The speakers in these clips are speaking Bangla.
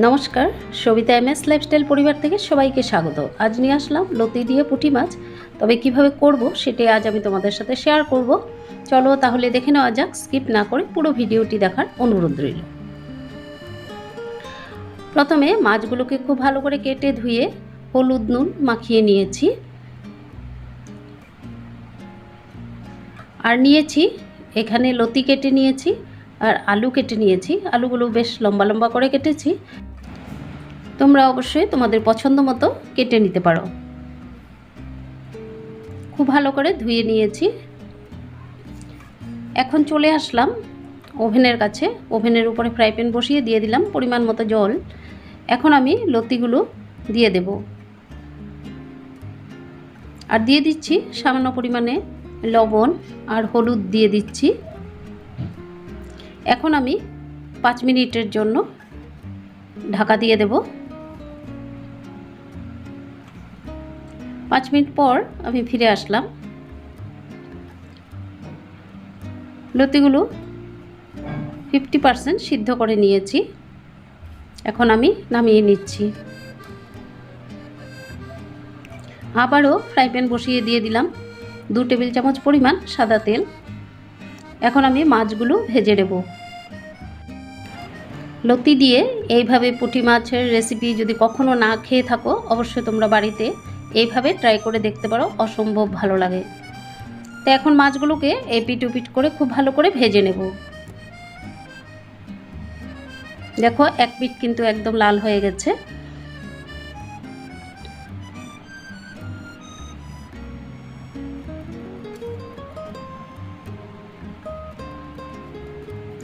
নমস্কার, সবিতা এম এস লাইফস্টাইল পরিবার থেকে সবাইকে স্বাগত। আজ নিয়ে আসলাম লতি দিয়ে পুঁটি মাছ। তবে কীভাবে করব সেটি আজ আমি তোমাদের সাথে শেয়ার করব। চলো তাহলে দেখে নেওয়া যাক স্কিপ না করে পুরো ভিডিওটি দেখার অনুরোধ রইল। প্রথমে মাছগুলোকে খুব ভালো করে কেটে ধুয়ে হলুদ নুন মাখিয়ে নিয়েছি। আর নিয়েছি, এখানে লতি কেটে নিয়েছি। আর আলু কেটে নিয়েছি। আলুগুলো বেশ লম্বা লম্বা করে কেটেছি। তোমরা অবশ্যই তোমাদের পছন্দ মতো কেটে নিতে পারো। খুব ভালো করে ধুয়ে নিয়েছি। এখন চলে আসলাম ওভেনের কাছে। ওভেনের উপরে ফ্রাই প্যান বসিয়ে দিয়ে দিলাম পরিমাণ মতো জল। এখন আমি লতিগুলো দিয়ে দেব। আর দিয়ে দিচ্ছি সামান্য পরিমাণে লবণ আর হলুদ দিয়ে দিচ্ছি। এখন আমি পাঁচ মিনিটের জন্য ঢাকা দিয়ে দেব। পাঁচ মিনিট পর আমি ফিরে আসলাম। লতিগুলো ফিফটি পারসেন্ট সিদ্ধ করে নিয়েছি। এখন আমি নামিয়ে নিচ্ছি। আবারও ফ্রাই প্যান বসিয়ে দিয়ে দিলাম। দু টেবিল চামচ পরিমাণ সাদা তেল। এখন আমি মাছগুলো ভেজে নেব। লতি দিয়ে এইভাবে পুঁটি মাছের রেসিপি যদি কখনো না খেয়ে থাকো, অবশ্যই তোমরা বাড়িতে এইভাবে ট্রাই করে দেখতে পারো, অসম্ভব ভালো লাগে। তো এখন মাছগুলোকে এপিট উপিট করে খুব ভালো করে ভেজে নেব। দেখো, এক পিঠ কিন্তু একদম লাল হয়ে গেছে।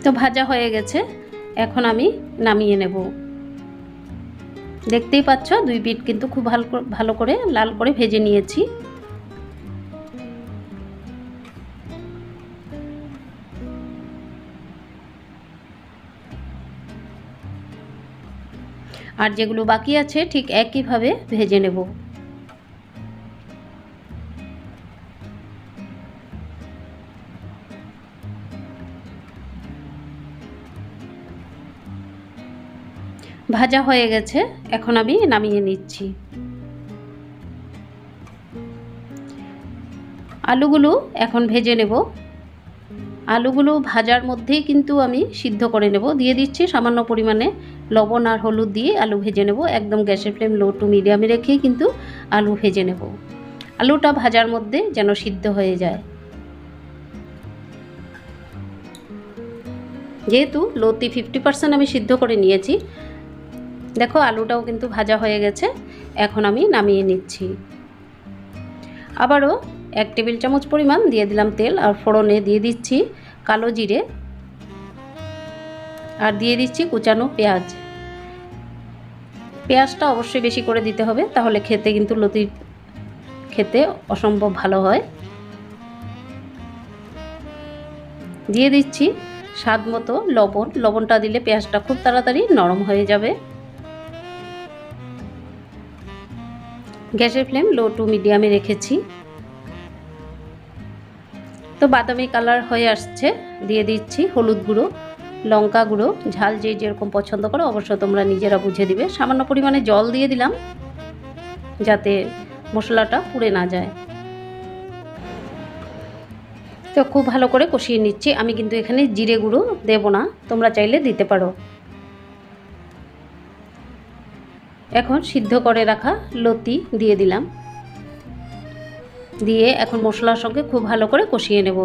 তো ভাজা হয়ে গেছে, এখন আমি নামিয়ে নেব। দেখতেই পাচ্ছ, দুই পিঠ কিন্তু খুব ভালো ভালো করে লাল করে ভেজে নিয়েছি। আর যেগুলো বাকি আছে, ঠিক একইভাবে ভেজে নেব। ভাজা হয়ে গেছে, এখন আমি নামিয়ে নিচ্ছি। আলুগুলো এখন ভেজে নেব। আলুগুলো ভাজার মধ্যেই কিন্তু আমি সিদ্ধ করে নেব। দিয়ে দিচ্ছি সামান্য পরিমাণে লবণ আর হলুদ দিয়ে আলু ভেজে নেব। একদম গ্যাসের ফ্লেম লো টু মিডিয়ামে রেখেই কিন্তু আলু ভেজে নেব। আলুটা ভাজার মধ্যে যেন সিদ্ধ হয়ে যায়। যেহেতু লতি ফিফটি পার্সেন্ট আমি সিদ্ধ করে নিয়েছি দেখো, আলুটাও কিন্তু ভাজা হয়ে গেছে। এখন আমি নামিয়ে নিচ্ছি। আবারও এক টেবিল চামচ পরিমাণ দিয়ে দিলাম তেল আর ফোড়নে দিয়ে দিচ্ছি কালো জিরে আর দিয়ে দিচ্ছি কুচানো পেঁয়াজ। পেঁয়াজটা অবশ্যই বেশি করে দিতে হবে, তাহলে খেতে কিন্তু লতি খেতে অসম্ভব ভালো হয়। দিয়ে দিচ্ছি স্বাদ মতো লবণ। লবণটা দিলে পেঁয়াজটা খুব তাড়াতাড়ি নরম হয়ে যাবে। গ্যাসের ফ্লেম লো টু মিডিয়ামে রেখেছি। তো বাদামি কালার হয়ে আসছে, দিয়ে দিচ্ছি হলুদ গুঁড়ো, লঙ্কা গুঁড়ো, ঝাল যে যেরকম পছন্দ করো অবশ্য তোমরা নিজেরা বুঝে দিবে। সামান্য পরিমাণে জল দিয়ে দিলাম, যাতে মশলাটা পুড়ে না যায়। তো খুব ভালো করে কষিয়ে নিচ্ছি। আমি কিন্তু এখানে জিরে গুঁড়ো দেবো না, তোমরা চাইলে দিতে পারো। এখন সিদ্ধ করে রাখা লতি দিয়ে দিলাম। দিয়ে এখন মশলার সঙ্গে খুব ভালো করে কষিয়ে নেব।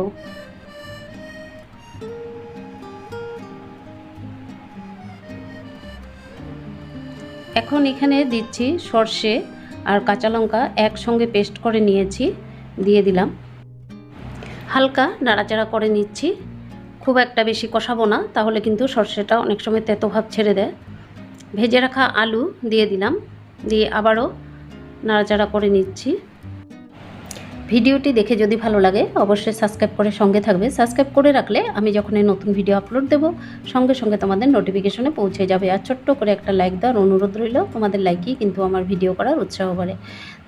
এখন এখানে দিচ্ছি সর্ষে আর কাঁচা লঙ্কা একসঙ্গে পেস্ট করে নিয়েছি, দিয়ে দিলাম। হালকা নাড়াচাড়া করে নিচ্ছি। খুব একটা বেশি কষাবো না, তাহলে কিন্তু সর্ষেটা অনেক সময় তেতো ভাব ছেড়ে দেয়। ভেজে রাখা আলু দিয়ে দিলাম, দিয়ে আবারও নাড়াচাড়া করে নিচ্ছি। ভিডিওটি দেখে যদি ভালো লাগে, অবশ্যই সাবস্ক্রাইব করে সঙ্গে থাকবে। সাবস্ক্রাইব করে রাখলে আমি যখন এই নতুন ভিডিও আপলোড দেব, সঙ্গে সঙ্গে তোমাদের নোটিফিকেশনে পৌঁছে যাবে। আর ছোট্ট করে একটা লাইক দেওয়ার অনুরোধ রইল, তোমাদের লাইকই কিন্তু আমার ভিডিও করার উৎসাহ বাড়ে।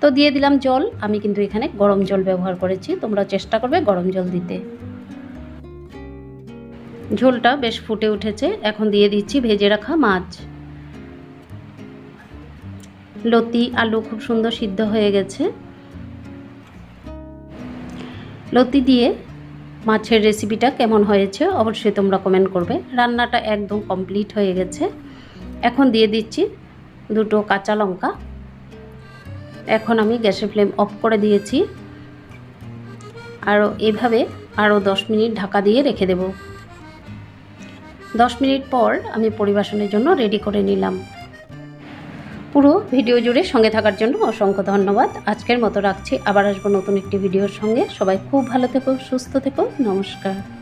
তো দিয়ে দিলাম জল, আমি কিন্তু এখানে গরম জল ব্যবহার করেছি, তোমরা চেষ্টা করবে গরম জল দিতে। ঝোলটা বেশ ফুটে উঠেছে, এখন দিয়ে দিচ্ছি ভেজে রাখা মাছ। লতি আলু খুব সুন্দর সিদ্ধ হয়ে গেছে। লতি দিয়ে মাছের রেসিপিটা কেমন হয়েছে অবশ্যই তোমরা কমেন্ট করবে। রান্নাটা একদম কমপ্লিট হয়ে গেছে। এখন দিয়ে দিচ্ছি দুটো কাঁচা লঙ্কা। এখন আমি গ্যাসের ফ্লেম অফ করে দিয়েছি। আরও এভাবে আরও দশ মিনিট ঢাকা দিয়ে রেখে দেব। দশ মিনিট পর আমি পরিবেশনের জন্য রেডি করে নিলাম। পুরো ভিডিও জুড়ে সঙ্গে থাকার জন্য অসংখ্য ধন্যবাদ। আজকের মতো রাখছি। আবার আসব নতুন একটি ভিডিওর সঙ্গে। সবাই খুব ভালো থেকো, সুস্থ থেকো। নমস্কার।